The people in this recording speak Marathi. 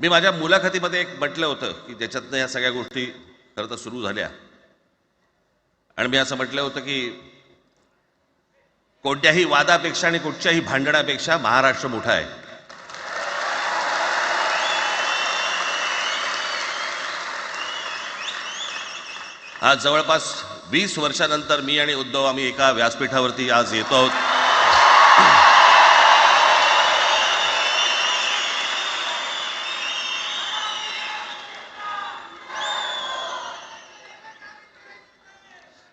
मी माझ्या मुलाखतीमध्ये एक म्हटलं होतं की ज्याच्यातनं या सगळ्या गोष्टी खरं तर सुरू झाल्या. आणि मी असं म्हटलं होतं की कोणत्याही वादापेक्षा आणि कुठच्याही भांडणापेक्षा महाराष्ट्र मोठा आहे. आज जवळपास वीस वर्षानंतर मी आणि उद्धव आम्ही एका व्यासपीठावरती आज येतो आहोत.